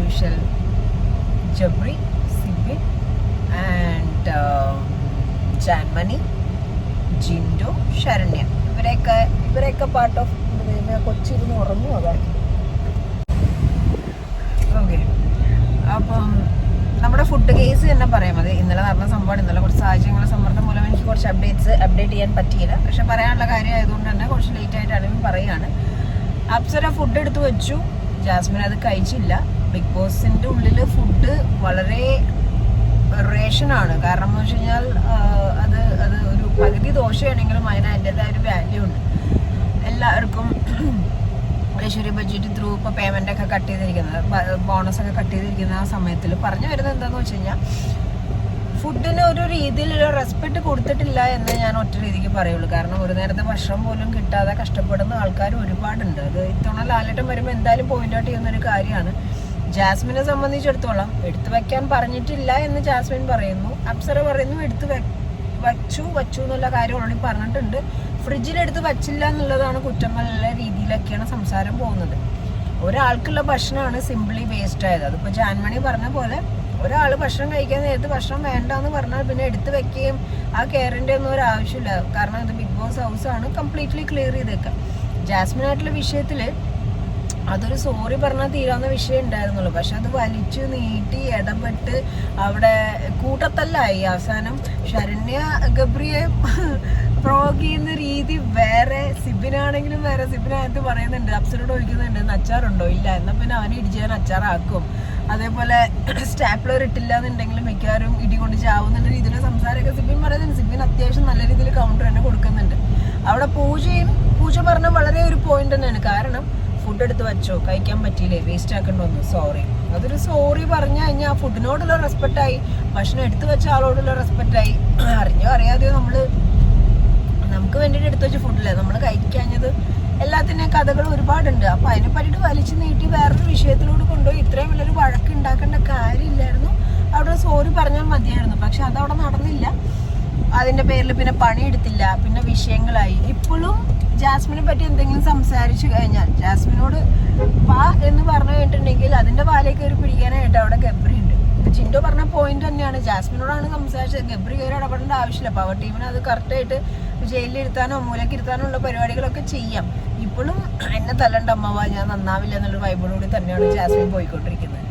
Usual Jabri Sibi and Jaanmoni Jinto Saranya ഇവരെയൊക്കെ ഇവരെയൊക്കെ part of കൊച്ചിരുന്ന് ഉറങ്ങും അതാണ് ഓക്കെ. അപ്പം നമ്മുടെ ഫുഡ് കേസ് തന്നെ പറയാം. മതി ഇന്നലെ നടന്ന സംഭവമാണ്. ഇന്നലെ കുറച്ച് സാഹചര്യങ്ങളുടെ സമ്മർദ്ദം മൂലം എനിക്ക് കുറച്ച് അപ്ഡേറ്റ്സ് അപ്ഡേറ്റ് ചെയ്യാൻ പറ്റിയില്ല. പക്ഷെ പറയാനുള്ള കാര്യം ആയതുകൊണ്ട് തന്നെ കുറച്ച് ലേറ്റ് ആയിട്ടാണെങ്കിൽ പറയുകയാണ്. അപ്സര ഫുഡ് എടുത്തു വെച്ചു. ജാസ്മിൻ അത് കഴിച്ചില്ല. ബിഗ് ബോസിന്റെ ഉള്ളിൽ ഫുഡ് വളരെ റേഷനാണ് കാരണം എന്ന് വെച്ച് കഴിഞ്ഞാൽ അത് അത് ഒരു പകുതി ദോഷമാണെങ്കിലും അതിന് അതിന്റെതായ ഒരു വാല്യൂ ഉണ്ട്. എല്ലാവർക്കും ഐശ്വര്യ ബഡ്ജറ്റ് ത്രൂ ഇപ്പോൾ പേയ്മെന്റ് ഒക്കെ കട്ട് ചെയ്തിരിക്കുന്നത്. ബോണസ് ഒക്കെ കട്ട് ചെയ്തിരിക്കുന്ന ആ സമയത്തിൽ പറഞ്ഞു വരുന്നത് എന്താണെന്ന് വെച്ച് കഴിഞ്ഞാൽ ഫുഡിന് ഒരു രീതിയിലുള്ള റെസ്പെക്ട് കൊടുത്തിട്ടില്ല എന്ന് ഞാൻ ഒറ്റ രീതിക്ക് പറയുള്ളൂ. കാരണം ഒരു നേരത്തെ ഭക്ഷണം പോലും കിട്ടാതെ കഷ്ടപ്പെടുന്ന ആൾക്കാർ ഒരുപാടുണ്ട്. അത് ഇത്തവണ ലാലേട്ടം വരുമ്പോൾ എന്തായാലും പോയിന്റ് ഔട്ട് ചെയ്യുന്ന ഒരു കാര്യമാണ്. ജാസ്മിനെ സംബന്ധിച്ചിടത്തോളം എടുത്തു വെക്കാൻ പറഞ്ഞിട്ടില്ല എന്ന് ജാസ്മിൻ പറയുന്നു. അപ്സര പറയുന്നു എടുത്തു വച്ചു വച്ചു എന്നുള്ള കാര്യം ഓൾറെഡി പറഞ്ഞിട്ടുണ്ട്. ഫ്രിഡ്ജിലെടുത്ത് വച്ചില്ല എന്നുള്ളതാണ് കുറ്റം നല്ല രീതിയിലൊക്കെയാണ് സംസാരം പോകുന്നത്. ഒരാൾക്കുള്ള ഭക്ഷണമാണ് സിമ്പിളി വേസ്റ്റ് ആയത്. അതിപ്പോൾ ജാൻമണി പറഞ്ഞ പോലെ ഒരാൾ ഭക്ഷണം കഴിക്കാൻ നേരത്ത് ഭക്ഷണം വേണ്ട എന്ന് പറഞ്ഞാൽ പിന്നെ എടുത്ത് വെക്കുകയും ആ കെയറിന്റെ ഒന്നും ഒരു ആവശ്യമില്ല. കാരണം അത് ബിഗ് ബോസ് ഹൗസാണ് കംപ്ലീറ്റ്ലി ക്ലിയർ ചെയ്തേക്കാം. ജാസ്മിനായിട്ടുള്ള വിഷയത്തിൽ അതൊരു സോറി പറഞ്ഞാൽ തീരാവുന്ന വിഷയം ഉണ്ടായിരുന്നുള്ളൂ. പക്ഷെ അത് വലിച്ചു നീട്ടി ഇടപെട്ട് അവിടെ കൂട്ടത്തല്ലായി. അവസാനം ശരണ്യ ഗബ്രിയെ പ്രോഗ് ചെയ്യുന്ന രീതി വേറെ സിബിനാണെങ്കിലും വേറെ. സിബിനകത്ത് പറയുന്നുണ്ട് അപ്സരോട് ഒഴിക്കുന്നുണ്ട് "ഇന്ന് അച്ചാറുണ്ടോ? ഇല്ല. എന്നാൽ പിന്നെ അവനെ ഇടിച്ചാൻ അച്ചാറാക്കും. അതേപോലെ സ്റ്റാപ്ലർ ഇട്ടില്ല എന്നുണ്ടെങ്കിൽ മിക്കവാറും ഇടി കൊണ്ട് ചാവുന്നുള്ള രീതിയിലുള്ള സംസാരമൊക്കെ സിബിൻ പറയുന്നുണ്ട്. സിബിൻ അത്യാവശ്യം നല്ല രീതിയിൽ കൗണ്ടർ തന്നെ കൊടുക്കുന്നുണ്ട്. അവിടെ പൂജയും പൂജ പറഞ്ഞ വളരെ ഒരു പോയിന്റ് തന്നെയാണ്. കാരണം ഫുഡ് എടുത്ത് വെച്ചോ. കഴിക്കാൻ പറ്റിയില്ലേ? വേസ്റ്റ് ആക്കേണ്ടി വന്നു സോറി അതൊരു സോറി പറഞ്ഞു കഴിഞ്ഞാൽ ഫുഡിനോടുള്ള റെസ്പെക്റ്റ് ആയി. ഭക്ഷണം എടുത്തു വെച്ച ആളോടുള്ള റെസ്പെക്റ്റ് ആയി. അറിഞ്ഞോ? അറിയാതെയോ നമ്മൾ നമുക്ക് വേണ്ടിയിട്ട് എടുത്തു വെച്ച ഫുഡില്ലേ നമ്മൾ കഴിക്കാഞ്ഞത് എല്ലാത്തിന്റെയും കഥകൾ ഒരുപാടുണ്ട്. അപ്പം അതിനെ പറ്റിയിട്ട് വലിച്ചു നീട്ടി വേറൊരു വിഷയത്തിലൂടെ കൊണ്ടുപോയി ഇത്രയും വലിയൊരു വഴക്ക് ഉണ്ടാക്കേണ്ട കാര്യമില്ലായിരുന്നു. അവിടെ സോറി പറഞ്ഞാൽ മതിയായിരുന്നു. പക്ഷെ അതവിടെ നടന്നില്ല. അതിന്റെ പേരിൽ പിന്നെ പണിയെടുത്തില്ല പിന്നെ വിഷയങ്ങളായി. ഇപ്പോഴും ജാസ്മിനെ പറ്റി എന്തെങ്കിലും സംസാരിച്ചു കഴിഞ്ഞാൽ ജാസ്മിനോട് വാ എന്ന് പറഞ്ഞു കഴിഞ്ഞിട്ടുണ്ടെങ്കിൽ അതിന്റെ വാലേ കയറി പിടിക്കാനായിട്ട് അവിടെ ഗബ്രി ഉണ്ട്. ജിൻഡോ പറഞ്ഞ പോയിന്റ് തന്നെയാണ്. ജാസ്മിനോടാണ് സംസാരിച്ചത്. ഗബ്രി കയറി ഇടപെടേണ്ട ആവശ്യമില്ല. പവർ ടീമിന് അത് കറക്റ്റായിട്ട് ജയിലിൽ ഇരുത്താനോ മൂലക്ക് ഇരുത്താനോ ഉള്ള പരിപാടികളൊക്കെ ചെയ്യാം. ഇപ്പോഴും എന്നെ തല്ലണ്ട അമ്മവാ ഞാൻ നന്നാവില്ല എന്നുള്ള വൈബോടുകൂടി തന്നെയാണ് ജാസ്മിൻ പോയിക്കൊണ്ടിരിക്കുന്നത്.